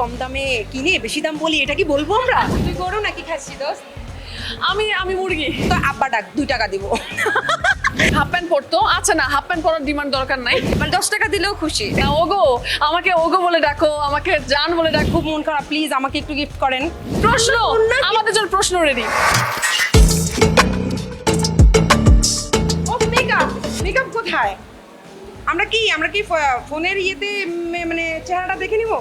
কম দামে কিনে বেশি দাম বলি এটা কি বলব আমরা? তুই গরু নাকি খাচ্ছি দোস্ত? আমি আমি মুরগি। তো আব্বা ডাক দুই টাকা দিব। হাফ প্যান্ট পরতো? আচ্ছা না হাফ প্যান্ট পরার ডিমান্ড দরকার নাই। মানে দশ টাকা দিলেও খুশি। না ওগো আমাকে ওগো বলে ডাকো আমাকে জান বলে ডাকো। খুব মন খারাপ প্লিজ আমাকে একটু গিফট করেন। প্রশ্ন আমাদের জন্য প্রশ্ন রেডি ও মেকআপ মেকআপ কোথায়? আমরা কি আমরা কি ফোনের ইয়েতে মানে চেহারাটা দেখে নিব?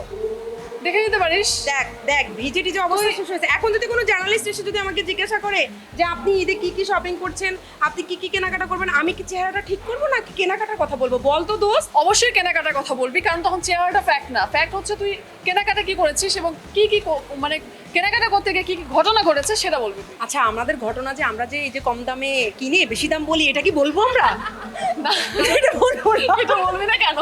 দেখে নিতে পারিস? দেখ দেখ ভিজে টিজে অবস্থা শেষ হয়েছে। এখন যদি কোনো জার্নালিস্ট এসে যদি আমাকে জিজ্ঞাসা করে যে আপনি ঈদে কি কি শপিং করছেন আপনি কি কি কেনাকাটা করবেন আমি কি চেহারাটা ঠিক করব না কি কেনাকাটার কথা বলব? বল তো দোস্ত। অবশ্যই কেনাকাটার কথা বলবি কারণ তখন চেহারাটা ফ্যাক্ট না। ফ্যাক্ট হচ্ছে তুই কেনাকাটা কি করেছিস এবং কি কি কো- মানে কেনাকাটা করতে গিয়ে কি কি ঘটনা ঘটেছে সেটা বলবি। আচ্ছা আমাদের ঘটনা যে আমরা যে এই যে কম দামে কিনে বেশি দাম বলি এটা কি বলব আমরা? এটা বলব না। এটা বলবি না কেন?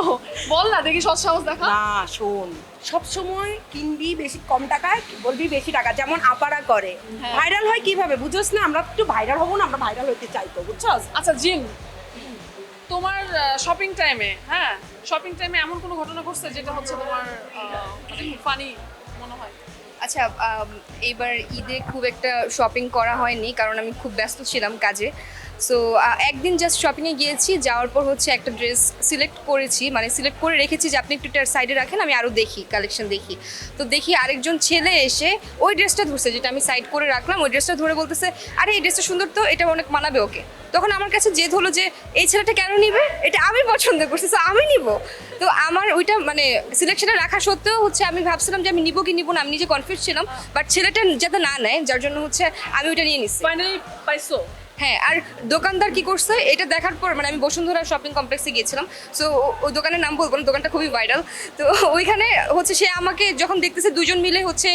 বল না দেখি সৎ সাহস দেখা। না শোন। সব সময় কিনবি বেশি কম টাকায় বলবি বেশি টাকা যেমন আপারা করে। হ্যাঁ। ভাইরাল হয় কীভাবে? বুঝছস না আমরা একটু ভাইরাল হব না আমরা ভাইরাল হতে চাই তো বুঝছস? আচ্ছা জিন তোমার শপিং টাইমে হ্যাঁ? শপিং টাইমে এমন কোনো ঘটনা ঘটছে যেটা হচ্ছে তোমার মানে ফানি মনে হয়? আচ্ছা এবার ঈদে খুব একটা শপিং করা হয়নি কারণ আমি খুব ব্যস্ত ছিলাম কাজে। সো একদিন জাস্ট শপিংয়ে গিয়েছি, যাওয়ার পর হচ্ছে একটা ড্রেস সিলেক্ট করেছি মানে সিলেক্ট করে রেখেছি যে আপনি একটু সাইডে রাখেন, আমি আরও দেখি কালেকশন দেখি। তো দেখি আরেকজন ছেলে এসে ওই ড্রেসটা ধরছে, যেটা আমি সাইড করে রাখলাম, ওই ড্রেসটা ধরে বলতেছে, আরে, এই ড্রেসটা সুন্দর তো, এটা অনেক মানাবে ওকে। তখন আমার কাছে জেদ হলো যে, এই ছেলেটা কেন নিবে? এটা আমি পছন্দ করছি তো আমি নিব। তো আমার ওইটা মানে সিলেকশনে রাখা সত্ত্বেও হচ্ছে আমি ভাবছিলাম যে আমি নিব কি নিব না, আমি নিজে কনফিউজ ছিলাম বাট ছেলেটা যাতে না নেয়, যার জন্য হচ্ছে আমি ওইটা নিয়ে নিচ্ছি ফাইনালি হ্যাঁ আর দোকানদার কি করছে? এটা দেখার পর মানে আমি বসুন্ধরা শপিং কমপ্লেক্সে গিয়েছিলাম। সো ওই দোকানের নাম বলব না দোকানটা খুবই ভাইরাল তো ওইখানে হচ্ছে সে আমাকে যখন দেখতেছে দুজন মিলে হচ্ছে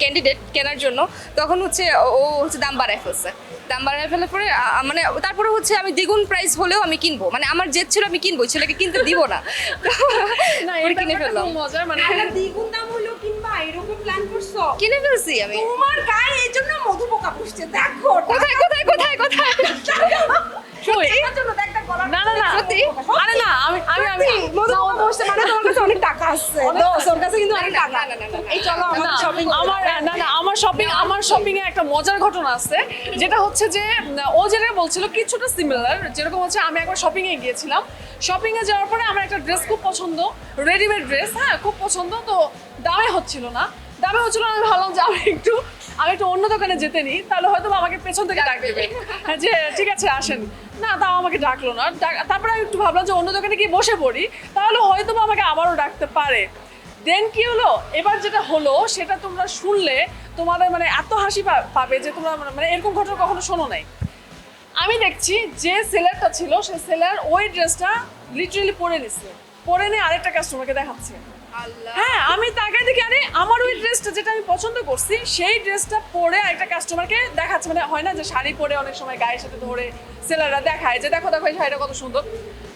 ক্যান্ডিডেট কেনার জন্য তখন হচ্ছে ও হচ্ছে দাম বাড়ায় ফেলছে। দাম বাড়ায় ফেলার পরে মানে তারপরে হচ্ছে আমি দ্বিগুণ প্রাইস হলেও আমি কিনবো। মানে আমার জেদ ছিল আমি কিনবো ছেলেকে কিনতে দিব না। কিনে ফেললাম। মজার মানে দ্বিগুণ দাম হলেও কিনবা। এরকম প্ল্যান করছ? কিনে ফেলছি আমি। তোমার গায়ে এই জন্য মধু পোকা পুষছে দেখো কোথায় কোথায় কোথায় কোথায়? জন্য দেখ সত্যি? আরে না আমি আমি আমি পুষছে মানে তোমার কাছে অনেক টাকা আসছে ওর কাছে কিন্তু অনেক টাকা। এই চলো আমাদের না, শপিং আমার না না আমার শপিং আমার শপিং এ একটা মজার ঘটনা আছে যেটা হচ্ছে যে ও যেটা বলছিল কিছুটা সিমিলার যেরকম হচ্ছে আমি একবার শপিং এ গিয়েছিলাম। শপিং এ যাওয়ার পরে আমার একটা ড্রেস খুব পছন্দ রেডিমেড ড্রেস হ্যাঁ খুব পছন্দ তো দামে হচ্ছিল না। দামে হচ্ছিল না আমি ভাবলাম যে আমি একটু আমি একটু অন্য দোকানে যেতে নিই তাহলে হয়তো আমাকে পেছন থেকে ডাক দেবে যে ঠিক আছে আসেন। না তাও আমাকে ডাকলো না। তারপরে আমি একটু ভাবলাম যে অন্য দোকানে গিয়ে বসে পড়ি তাহলে হয়তো আমাকে আবারও ডাকতে পারে। দেন কি হলো? এবার যেটা হলো সেটা তোমরা শুনলে তোমাদের মানে এত হাসি পাবে যে তোমরা মানে- মানে এরকম ঘটনা কখনো শোনো নাই। আমি দেখছি যে সেলারটা ছিল সে সেলার ওই ড্রেসটা লিটারেলি পরে নিচ্ছে পরে নিয়ে আরেকটা কাস্টমারকে দেখাচ্ছে। হ্যাঁ আমি তাকাই দেখি আরে আমার ওই ড্রেসটা যেটা আমি পছন্দ করছি সেই ড্রেসটা পরে একটা কাস্টমারকে দেখাচ্ছে। মানে হয় না যে শাড়ি পরে অনেক সময় গায়ের সাথে ধরে সেলাররা দেখায় যে দেখো দেখো এই শাড়িটা কত সুন্দর।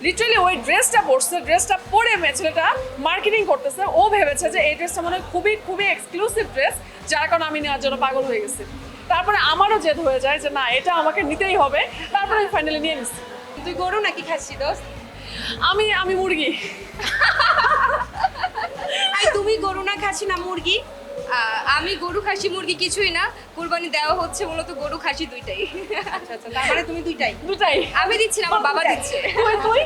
লিটারালি ওই ড্রেসটা পরছে ড্রেসটা পরে ছেলেটা মার্কেটিং করতেছে। ও ভেবেছে যে এই ড্রেসটা মানে খুবই খুবই এক্সক্লুসিভ ড্রেস যার কারণে আমি নেওয়ার জন্য পাগল হয়ে গেছি। তারপরে আমারও জেদ হয়ে যায় যে না এটা আমাকে নিতেই হবে। তারপরে আমি ফাইনালি নিয়ে নিচ্ছি তুই গরু নাকি খাচ্ছি দোস্ত? আমি আমি মুরগি। তুমি গরু না খাসি না মুরগি? আমি গরু খাসি মুরগি কিছুই না। কুরবানি দেওয়া হচ্ছে মূলত গরু খাসি দুইটাই। আচ্ছা আচ্ছা তার মানে তুমি দুইটাই? দুইটাই আমি দিচ্ছি না আমার বাবা দিচ্ছে। তুই?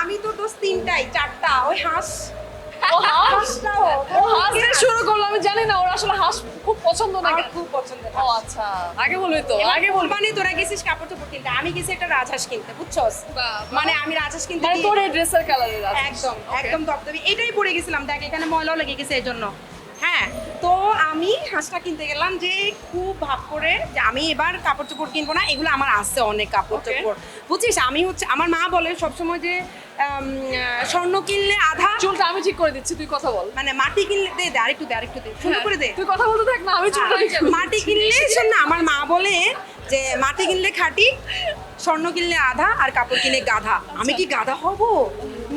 আমি তো দোস্ত তিনটাই চারটা ওই হাঁস। ও হাঁস ও হাঁস দিয়ে শুরু করল আমি জানি না ওর আসলে হাঁস খুব পছন্দ না আমার খুব পছন্দ ও আচ্ছা। আগে বলবি তো আগে বল মানে তোরা গেছিস কাপড় চোপড় কিনতে? আমি গেছি একটা রাজহাঁস কিনতে বুঝছস। মানে আমি রাজহাঁস কিনতে মানে তোর ড্রেসের কালারের একদম একদম দপদপি এটাই পরে গেছিলাম দেখ এখানে ময়লাও লেগে গেছে এই জন্য তো আমি হাঁসটা কিনতে গেলাম যে খুব ভাব করে যে আমি এবার কাপড় চোপড় কিনবো না এগুলো আমার আছে অনেক কাপড় চোপড় বুঝছিস? আমি হচ্ছে আমার মা বলে সবসময় যে স্বর্ণ কিনলে আধা চুলটা আমি ঠিক করে দিচ্ছি তুই কথা বল। মানে মাটি কিনলে দে দে আরেকটু দে আরেকটু দে সুন্দর করে দে। তুই কথা বলতে থাক না আমি চুলটা মাটি কিনলে শোন না আমার মা বলে যে মাটি কিনলে খাঁটি স্বর্ণ কিনলে আধা আর কাপড় কিনে গাধা। আমি কি গাধা হব?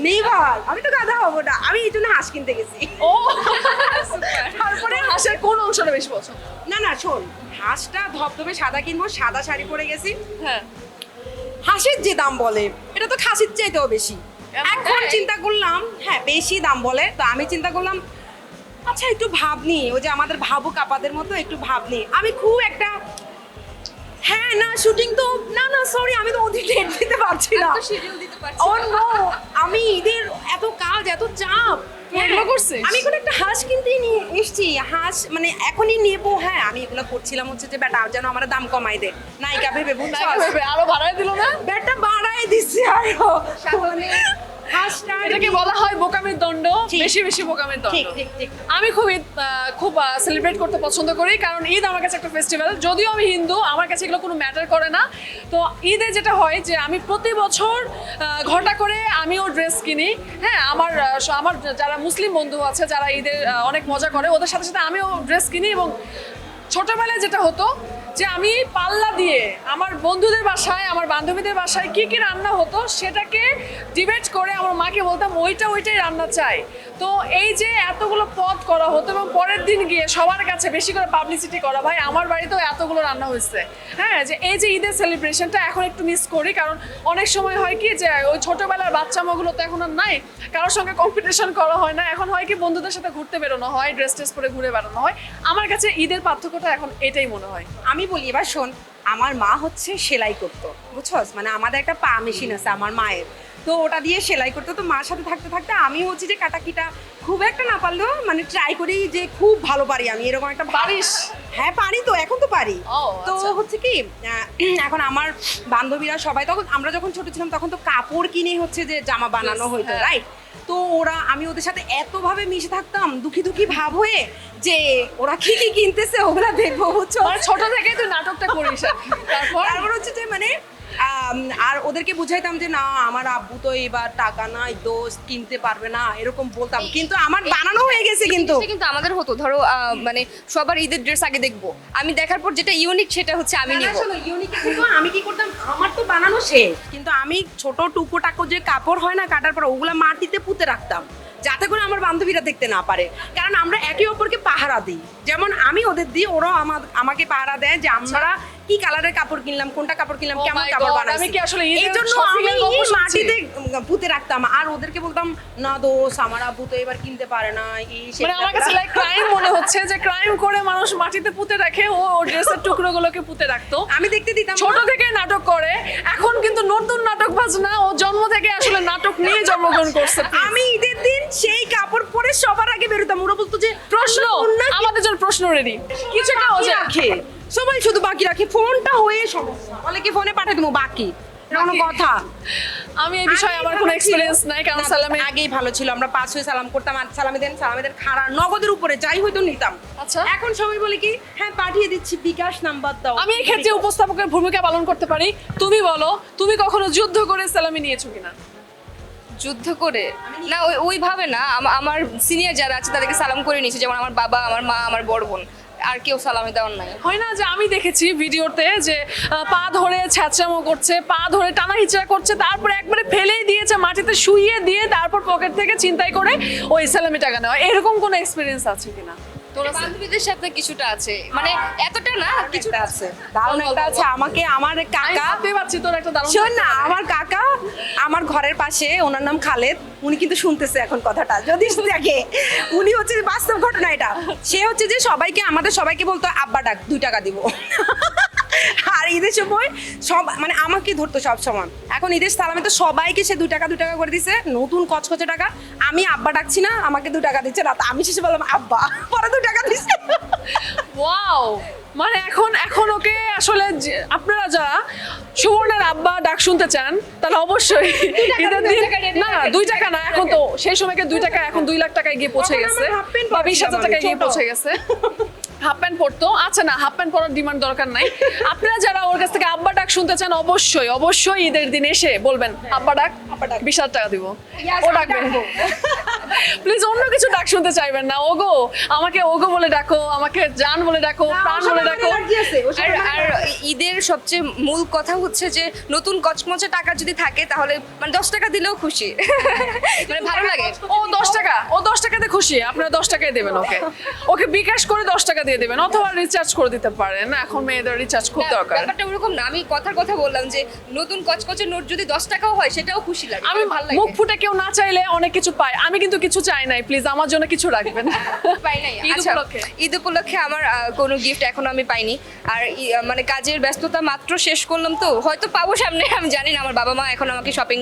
নেভার আমি তো গাধা হব না। আমি এই জন্য হাঁস কিনতে গেছি। ও তারপরে হাঁসের কোন অংশটা বেশি পছন্দ? না না শোন হাঁসটা ধবধবে সাদা কিনবো সাদা শাড়ি পরে গেছি। হ্যাঁ। হাঁসের যে দাম বলে এটা তো খাসির চাইতেও বেশি। এখন চিন্তা করলাম হ্যাঁ বেশি দাম বলে তো আমি চিন্তা করলাম আচ্ছা একটু ভাবনি ওই যে আমাদের ভাবুক আপাদের মতো একটু ভাবনি আমি খুব একটা হ্যাঁ না শুটিং তো না না সরি আমি তো অধিক ডেট দিতে পারছি না। শিডিউল দিতে পারছি ও নো। আমি ঈদের এত কাজ এত চাপ। এগুলো আমি কোনো একটা হাঁস কিনতেই নিয়ে এসছি। হাঁস মানে এখনই নেব হ্যাঁ আমি এগুলো করছিলাম হচ্ছে যে বেটা যেন আমার দাম কমাই দে। নায়িকা ভেবে বুঝছ আরও ভাড়ায় দিল না? বেটা বাড়াই দিচ্ছে আরও। এটাকে বলা হয় বোকামির দণ্ড বেশি বেশি বোকামির দণ্ড। আমি খুব ঈদ খুব সেলিব্রেট করতে পছন্দ করি কারণ ঈদ আমার কাছে একটা ফেস্টিভ্যাল যদিও আমি হিন্দু আমার কাছে এগুলো কোনো ম্যাটার করে না। তো ঈদে যেটা হয় যে আমি প্রতি বছর ঘটা করে আমিও ড্রেস কিনি। হ্যাঁ আমার আমার যারা মুসলিম বন্ধু আছে যারা ঈদের অনেক মজা করে ওদের সাথে সাথে আমিও ড্রেস কিনি এবং ছোটবেলায় যেটা হতো যে আমি পাল্লা দিয়ে আমার বন্ধুদের বাসায়, আমার বান্ধবীদের বাসায় কি কি রান্না হতো সেটাকে ডিবেট করে আমার মাকে বলতাম, ওইটা, ওইটাই রান্না চাই। তো এই যে এতগুলো পদ করা হতো এবং পরের দিন গিয়ে সবার কাছে বেশি করে পাবলিসিটি করা, ভাই, আমার বাড়িতেও এতগুলো রান্না হয়েছে। হ্যাঁ যে এই যে ঈদের সেলিব্রেশনটা এখন একটু মিস করি, কারণ অনেক সময় হয় কি যে ওই ছোটবেলার বাচ্চামাগুলো তো এখন আর নাই, কারোর সঙ্গে কম্পিটিশন করা হয় না। এখন হয় কি বন্ধুদের সাথে ঘুরতে বেরোনো হয় ড্রেস ট্রেস পরে ঘুরে বেড়ানো হয়। আমার কাছে ঈদের পার্থক্যটা এখন এটাই মনে হয়। আমি বলি, এবার শোন, আমার মা হচ্ছে সেলাই করতো, বুঝছস? মানে আমাদের একটা পা মেশিন আছে, আমার মায়ের। তো ওটা দিয়ে সেলাই করতো তো মার সাথে থাকতে থাকতে আমি হচ্ছে যে কাটাকিটা খুব একটা না পারলেও মানে ট্রাই করি যে খুব ভালো পারি আমি এরকম একটা পারিস? হ্যাঁ পারি তো এখন তো পারি তো আচ্ছা। হচ্ছে কি এখন আমার বান্ধবীরা সবাই তখন আমরা যখন ছোট ছিলাম তখন তো কাপড় কিনে হচ্ছে যে জামা বানানো হইতো হ্যাঁ। রাইট তো ওরা আমি ওদের সাথে এতভাবে মিশে থাকতাম দুঃখী দুঃখী ভাব হয়ে যে ওরা কি কি কিনতেছে ওগুলা দেখব বুঝছ মানে ছোট থেকেই তুই নাটকটা করিস তারপর হচ্ছে যে মানে আর ওদেরকে বুঝাইতাম যে না আমার আব্বু তো এবার টাকা নাই দোষ কিনতে পারবে না এরকম বলতাম। কিন্তু আমার বানানো হয়ে গেছে কিন্তু। কিন্তু আমাদের হতো। ধরো মানে সবার ঈদের ড্রেস আগে দেখব। আমি দেখার পর যেটা ইউনিক সেটা হচ্ছে আমি নিব। থেকেও আমি কি করতাম? আমার তো বানানো শেষ। কিন্তু আমি ছোট টুকো টাকো যে কাপড় হয় না কাটার পর ওগুলা মাটিতে পুঁতে রাখতাম যাতে করে আমার বান্ধবীরা দেখতে না পারে। কারণ আমরা একে অপরকে পাহারা দিই। যেমন আমি ওদের দিই ওরাও আমার আমাকে পাহারা দেয় যে আমরা কি কালারের কাপড় কিনলাম কোনটা কাপড় কিনলাম Oh কেমন কাপড় বানাইছি আমি কি আসলে এই জন্য আমি? মাটিতে পুঁতে রাখতাম। আর ওদেরকে বলতাম না দোষ আমার আব্বু তো এবার কিনতে পারে না। এই মানে আমার কাছে লাইক ক্রাইম মনে হচ্ছে যে ক্রাইম করে মানুষ মাটিতে পুঁতে রাখে ও ওর ড্রেসের টুকরোগুলোকে পুঁতে রাখতো। আমি দেখতে দিতাম ছোট থেকে নাটক করে এখন কিন্তু নতুন নাটক বাজনা ও জন্ম থেকে আসলে নাটক নিয়ে জন্মগ্রহণ করছে আমি ঈদের দিন সেই কাপড় পরে সবার আগে বেরোতাম। ওরা বলতো যে প্রশ্ন "আপনার আমাদের জন্য প্রশ্ন রেডি কিছু একটা বাকি যে রাখে। সবাই শুধু বাকি রাখে। ফোনটা হয়ে সমস্যা। বলে কি ফোনে পাঠিয়ে দেবো বাকি। কোনো কথা। আমি এই বিষয়ে আমার কোনো এক্সপিরিয়েন্স নাই কারণ সালামে আগেই ভালো ছিল। আমরা পাঁচ হয়ে সালাম করতাম আর সালামে দেন সালামে দেন খাড়া নগদের উপরে যাই হয়তো নিতাম। আচ্ছা। এখন সবাই বলে কি হ্যাঁ পাঠিয়ে দিচ্ছি বিকাশ নাম্বার দাও। আমি এই ক্ষেত্রে উপস্থাপকের ভূমিকা পালন করতে পারি। তুমি বলো তুমি কখনো যুদ্ধ করে সালামি নিয়েছো কিনা? যুদ্ধ করে? না ওই ওইভাবে না। আমার সিনিয়র যারা আছে তাদেরকে সালাম করে নিয়েছে। যেমন আমার বাবা আমার মা আমার বড় বোন। আর কেউ সালামি দেওয়ার নাই। হয় না যে আমি দেখেছি ভিডিওতে যে পা ধরে ছ্যাঁচামো করছে, পা ধরে টানা হিচড়া করছে, তারপরে একবারে ফেলেই দিয়েছে, মাটিতে শুইয়ে দিয়ে তারপর পকেট থেকে চিন্তাই করে ওই সালামি টাকা নেওয়া। এরকম কোনো এক্সপিরিয়েন্স আছে কিনা? তোর বান্ধবীদের সাথে কিছুটা আছে। মানে এতটা না কিছুটা আছে। দারুণ একটা আছে। আমাকে আমার কাকা ভাবতেই পারছি তোর একটা দারুণ শোন না আমার কাকা আমার ঘরের পাশে ওনার নাম খালেদ উনি কিন্তু শুনতেছে এখন কথাটা। যদি দেখে উনি হচ্ছে বাস্তব ঘটনা এটা। সে হচ্ছে যে সবাইকে আমাদের সবাইকে বলতো আব্বা ডাক দুই টাকা দিব। আর ঈদের সময় সব মানে আমাকে ধরতো সব সময় এখন ঈদের সালামে তো সবাইকে সে দু টাকা দু টাকা করে দিছে। নতুন কচকচে টাকা। আমি আব্বা ডাকছি না আমাকে দু টাকা দিচ্ছে। না তা আমি শেষে বললাম আব্বা পরে দু টাকা দিচ্ছে ওয়াও! মানে এখন এখন ওকে আসলে আপনারা যারা সুবর্ণের আব্বা ডাক শুনতে চান তাহলে অবশ্যই ঈদের দিন না দুই টাকা না এখন তো সেই সময়কে দুই টাকা এখন দুই লাখ টাকায় গিয়ে পৌঁছে গেছে। বা বিশ হাজার টাকায় গিয়ে পৌঁছে গেছে। হাফ প্যান্ট পরতো আচ্ছা না হাফ প্যান্ট পরার ডিমান্ড দরকার নাই আপনারা যারা ওর কাছ থেকে আব্বা ডাক শুনতে চান অবশ্যই অবশ্যই ঈদের দিন এসে বলবেন আব্বা ডাক আব্বা ডাক। বিশ হাজার টাকা দিব ও আমি ডাকবে ডাকবো। প্লিজ অন্য কিছু ডাক শুনতে চাইবেন না। ওগো আমাকে ওগো বলে ডাকো আমাকে জান বলে ডাকো প্রাণ বলে ডাকো। আর আর ঈদের সবচেয়ে মূল কথা হচ্ছে যে নতুন কচমচে টাকা যদি থাকে তাহলে মানে দশ টাকা দিলেও খুশি। মানে ভালো লাগে। ও দশ টাকা ও দশ টাকাতে খুশি আপনারা দশ টাকায় দেবেন ওকে। ওকে বিকাশ করে দশ টাকা দিয়ে দেবেন অথবা রিচার্জ করে দিতে পারেন। এখন মেয়েদের রিচার্জ খুব দরকার। ব্যাপারটা ওরকম না আমি কথার কথা বললাম যে নতুন কচকচে নোট যদি দশ টাকাও হয় সেটাও খুশি লাগে। আমি ভালো লাগে। মুখ ফুটে কেউ না চাইলে অনেক কিছু পায়। আমি কিন্তু কিছু চাই নাই প্লিজ আমার জন্য কিছু রাখবেন। পাই নাই। ঈদ আচ্ছা উপলক্ষে? ঈদ উপলক্ষে আমার কোনো গিফট এখনও আমি পাইনি। আর মানে কাজের ব্যস্ততা মাত্র শেষ করলাম তো হয়তো পাবো সামনে আমি জানি না আমার বাবা মা এখন আমাকে শপিং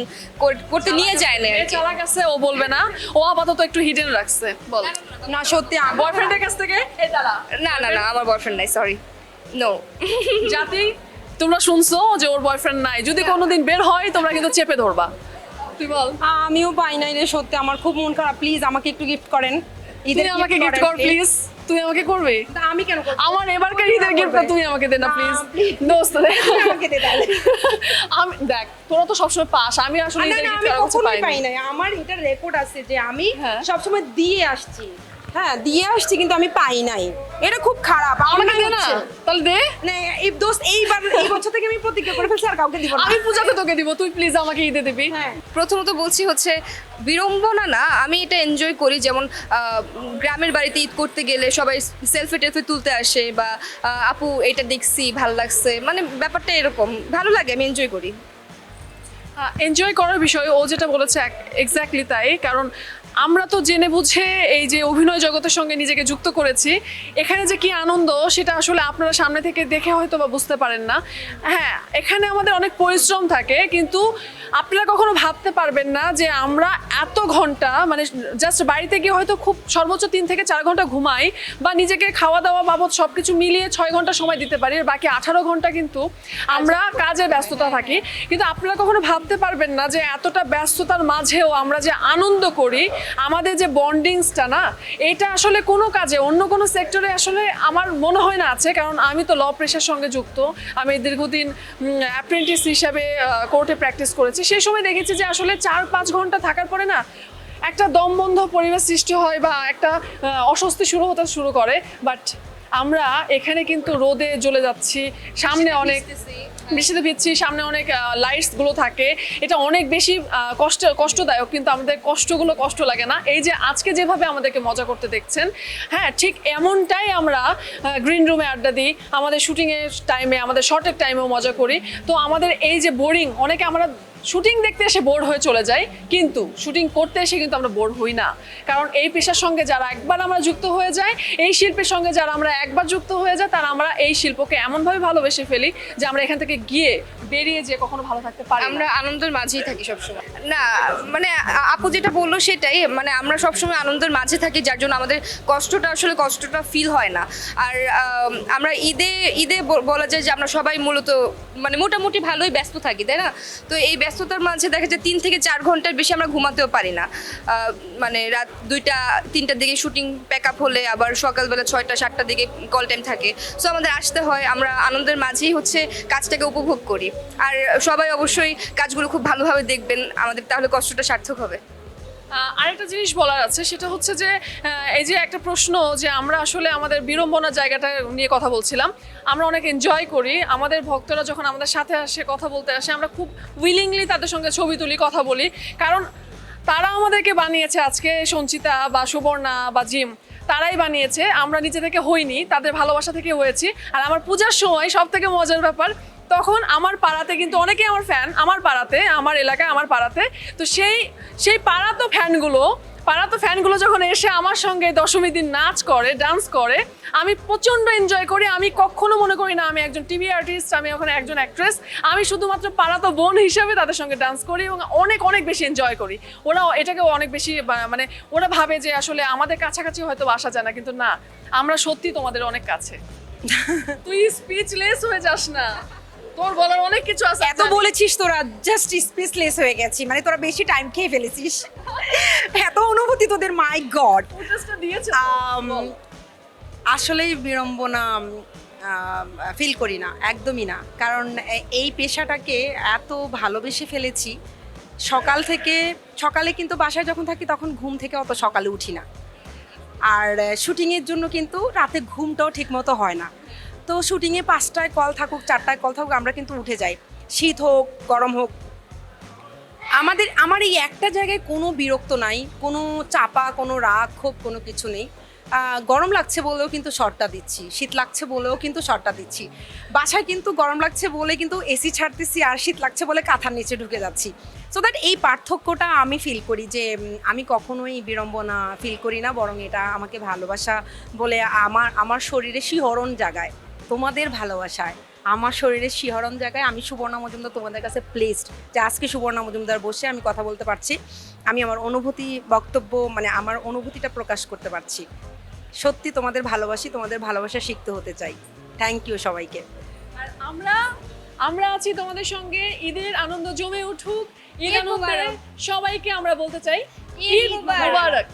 করতে নিয়ে যায় না আর মেয়ে কি। চালাক আছে ও বলবে না। ও আপাতত একটু হিডেন রাখছে বল। না সত্যি বয়ফ্রেন্ডের কাছ থেকে? না না না আমার বয়ফ্রেন্ড নাই সরি নো জাতি তোমরা শুনছো যে ওর বয়ফ্রেন্ড নাই। যদি কোনোদিন বের হয় তোমরা কিন্তু চেপে ধরবা। তুই বল। আমিও পাই নাই রে সত্যি। আমার খুব মন খারাপ। প্লিজ আমাকে একটু গিফট করেন। তুই আমাকে গিফট কর প্লিজ তুই আমাকে করবে? আমি কেন করব? আমার এবারকার ঈদের গিফটটা তুই আমাকে দে না প্লিজ দোস্ত। আমাকে দে তাহলে। আমি দেখ তোরা তো সবসময় পাস। আমি আসলে ঈদের আমি কখনোই পাই নাই। আমার এটা রেকর্ড আছে যে আমি হ্যাঁ। সবসময় দিয়ে আসছি। হ্যাঁ দিয়ে আসছি কিন্তু আমি পাই নাই। এটা খুব খারাপ আমার আমাকে দে না? তাহলে দে। না এই দোস্ত এইবার এই বছর থেকে আমি প্রতিজ্ঞা করে ফেলছি আর কাউকে দিব না। আমি পূজাতে তোকে দিব তুই প্লিজ আমাকে ঈদে দিবি। হ্যাঁ। প্রথমত বলছি হচ্ছে বিড়ম্বনা না আমি এটা এনজয় করি যেমন গ্রামের বাড়িতে ঈদ করতে গেলে সবাই সেলফি টেলফি তুলতে আসে বা আপু এটা দেখছি ভালো লাগছে মানে ব্যাপারটা এরকম ভালো লাগে আমি এনজয় করি। এনজয় করার বিষয় ও যেটা বলেছে এক্স্যাক্টলি তাই কারণ আমরা তো জেনে বুঝে এই যে অভিনয় জগতের সঙ্গে নিজেকে যুক্ত করেছি, এখানে যে কি আনন্দ সেটা আসলে আপনারা সামনে থেকে দেখে হয়তো বা বুঝতে পারেন না। হ্যাঁ এখানে আমাদের অনেক পরিশ্রম থাকে, কিন্তু আপনারা কখনো ভাবতে পারবেন না যে আমরা এত ঘণ্টা মানে জাস্ট বাড়িতে গিয়ে হয়তো খুব সর্বোচ্চ তিন থেকে চার ঘণ্টা ঘুমাই বা নিজেকে খাওয়া দাওয়া বাবদ সব কিছু মিলিয়ে ছয় ঘণ্টা সময় দিতে পারি, বাকি আঠারো ঘণ্টা কিন্তু আমরা কাজে ব্যস্ততা থাকি। কিন্তু আপনারা কখনো ভাবতে পারবেন না যে এতটা ব্যস্ততার মাঝেও আমরা যে আনন্দ করি আমাদের যে বন্ডিংসটা না এটা আসলে কোনো কাজে অন্য কোনো সেক্টরে আসলে আমার মনে হয় না আছে কারণ আমি তো ল প্রেশার সঙ্গে যুক্ত। আমি দীর্ঘদিন অ্যাপ্রেন্টিস হিসাবে কোর্টে প্র্যাকটিস করেছি। সেই সময় দেখেছি যে আসলে চার পাঁচ ঘণ্টা থাকার পরে না একটা দমবন্ধ পরিবেশ সৃষ্টি হয় বা একটা অস্বস্তি শুরু হতে শুরু করে। বাট আমরা এখানে কিন্তু রোদে জ্বলে যাচ্ছি সামনে অনেক বৃষ্টিতে ভিজছি সামনে অনেক লাইটসগুলো থাকে। এটা অনেক বেশি কষ্ট, কষ্টদায়ক, কিন্তু আমাদের কষ্টগুলো কষ্ট লাগে না। এই যে আজকে যেভাবে আমাদেরকে মজা করতে দেখছেন হ্যাঁ ঠিক এমনটাই আমরা গ্রিন রুমে আড্ডা দিই, আমাদের শুটিংয়ের টাইমে আমাদের শর্টের টাইমেও মজা করি। তো আমাদের এই যে বোরিং অনেকে আমরা শুটিং দেখতে এসে বোর হয়ে চলে যাই, কিন্তু শুটিং করতে এসে কিন্তু আমরা বোর হই না। কারণ এই পেশার সঙ্গে যারা একবার আমরা যুক্ত হয়ে যাই, এই শিল্পের সঙ্গে যারা আমরা একবার যুক্ত হয়ে যাই, তারা আমরা এই শিল্পকে এমনভাবে ভালোবেসে ফেলি যে আমরা এখান থেকে গিয়ে বেরিয়ে যে কখনো ভালো থাকতে পারি আমরা আনন্দের মাঝেই থাকি সবসময়। না মানে আপু যেটা বলল সেটাই মানে আমরা সবসময় আনন্দের মাঝে থাকি, যার জন্য আমাদের কষ্টটা আসলে কষ্টটা ফিল হয় না। আর আমরা ঈদে ঈদে বলা যায় যে আমরা সবাই মূলত মানে মোটামুটি ভালোই ব্যস্ত থাকি, তাই না? তো এই ব্যস্ততার মাঝে দেখা যায় তিন থেকে চার ঘণ্টার বেশি আমরা ঘুমাতেও পারি না। মানে রাত দুইটা, তিনটার দিকে শুটিং প্যাক আপ হলে আবার সকালবেলা ছয়টা, সাতটার দিকে কল টাইম থাকে। সো আমাদের আসতে হয়, আমরা আনন্দের মাঝেই হচ্ছে কাজটাকে উপভোগ করি। আর সবাই অবশ্যই কাজগুলো খুব ভালোভাবে দেখবেন, আমাদের তাহলে কষ্টটা সার্থক হবে। আরেকটা জিনিস বলার আছে, সেটা হচ্ছে যে এই যে একটা প্রশ্ন যে আমরা আসলে আমাদের বিড়ম্বনার জায়গাটা নিয়ে কথা বলছিলাম, আমরা অনেক এনজয় করি, আমাদের ভক্তরা যখন আমাদের সাথে আসে, কথা বলতে আসে, আমরা খুব উইলিংলি তাদের সঙ্গে ছবি তুলি, কথা বলি। কারণ তারা আমাদেরকে বানিয়েছে আজকে সঞ্চিতা বা সুবর্ণা বা জিম, তারাই বানিয়েছে, আমরা নিজে থেকে হইনি, তাদের ভালোবাসা থেকে হয়েছি। আর আমার পূজার সময় সব থেকে মজার ব্যাপার তখন আমার পাড়াতে কিন্তু অনেকেই আমার ফ্যান আমার পাড়াতে, আমার এলাকায় আমার পাড়াতে, তো সেই সেই পাড়াতো ফ্যানগুলো পাড়া তো ফ্যানগুলো যখন এসে আমার সঙ্গে দশমী দিন নাচ করে ডান্স করে, আমি প্রচণ্ড এনজয় করি, আমি কখনো মনে করি না আমি একজন টিভি আর্টিস্ট আমি ওখানে একজন অ্যাক্ট্রেস আমি শুধুমাত্র পাড়া তো বোন হিসাবে তাদের সঙ্গে ডান্স করি এবং অনেক অনেক বেশি এনজয় করি। ওরা এটাকে অনেক বেশি মানে ওরা ভাবে যে আসলে আমাদের কাছাকাছি হয়তো আসা যায় না, কিন্তু না, আমরা সত্যি তোমাদের অনেক কাছে। তুই স্পিচলেস হয়ে যাস না। তোর বলার অনেক কিছু আছে এত বলেছিস তোরা জাস্ট স্পেসলেস হয়ে গেছি। মানে তোরা বেশি টাইম খেয়ে ফেলেছিস। এত অনুভূতি তোদের মাই গড। আসলেই বিড়ম্বনা ফিল করি না একদমই না। কারণ এই পেশাটাকে এত ভালোবেসে ফেলেছি সকাল থেকে সকালে কিন্তু বাসায় যখন থাকি তখন ঘুম থেকে অত সকালে উঠি না। আর শুটিংয়ের জন্য কিন্তু রাতে ঘুমটাও ঠিকমতো হয় না। তো শুটিংয়ে পাঁচটায় কল থাকুক, চারটায় কল থাকুক, আমরা কিন্তু উঠে যাই। শীত হোক, গরম হোক। আমাদের, আমার এই একটা জায়গায় কোনো বিরক্ত নাই, কোনো চাপা, কোনো রাগ, ক্ষোভ, কোনো কিছু নেই। গরম লাগছে বলেও কিন্তু শর্টটা দিচ্ছি, শীত লাগছে বলেও কিন্তু শর্টটা দিচ্ছি। বাসায় কিন্তু গরম লাগছে বলে কিন্তু এসি ছাড়তেছি আর শীত লাগছে বলে কাঁথার নিচে ঢুকে যাচ্ছি। সো দ্যাট এই পার্থক্যটা আমি ফিল করি যে আমি কখনোই বিড়ম্বনা ফিল করি না, বরং এটা আমাকে ভালোবাসা বলে আমার আমার শরীরে শিহরণ জাগায়। তোমাদের ভালোবাসায় আমার শরীরের শিহরণ জায়গায় আমি সুবর্ণা মজুমদার তোমাদের কাছে প্লেসড যে আজকে সুবর্ণা মজুমদার বসে আমি কথা বলতে পারছি আমি আমার অনুভূতি বক্তব্য মানে আমার অনুভূতিটা প্রকাশ করতে পারছি। সত্যি তোমাদের ভালোবাসি তোমাদের ভালোবাসা শিখতে হতে চাই। থ্যাংক ইউ সবাইকে। আর আমরা আমরা আছি তোমাদের সঙ্গে ঈদের আনন্দ জমে উঠুক ঈদ আনন্দে সবাইকে আমরা বলতে চাই ঈদ। মুবারক।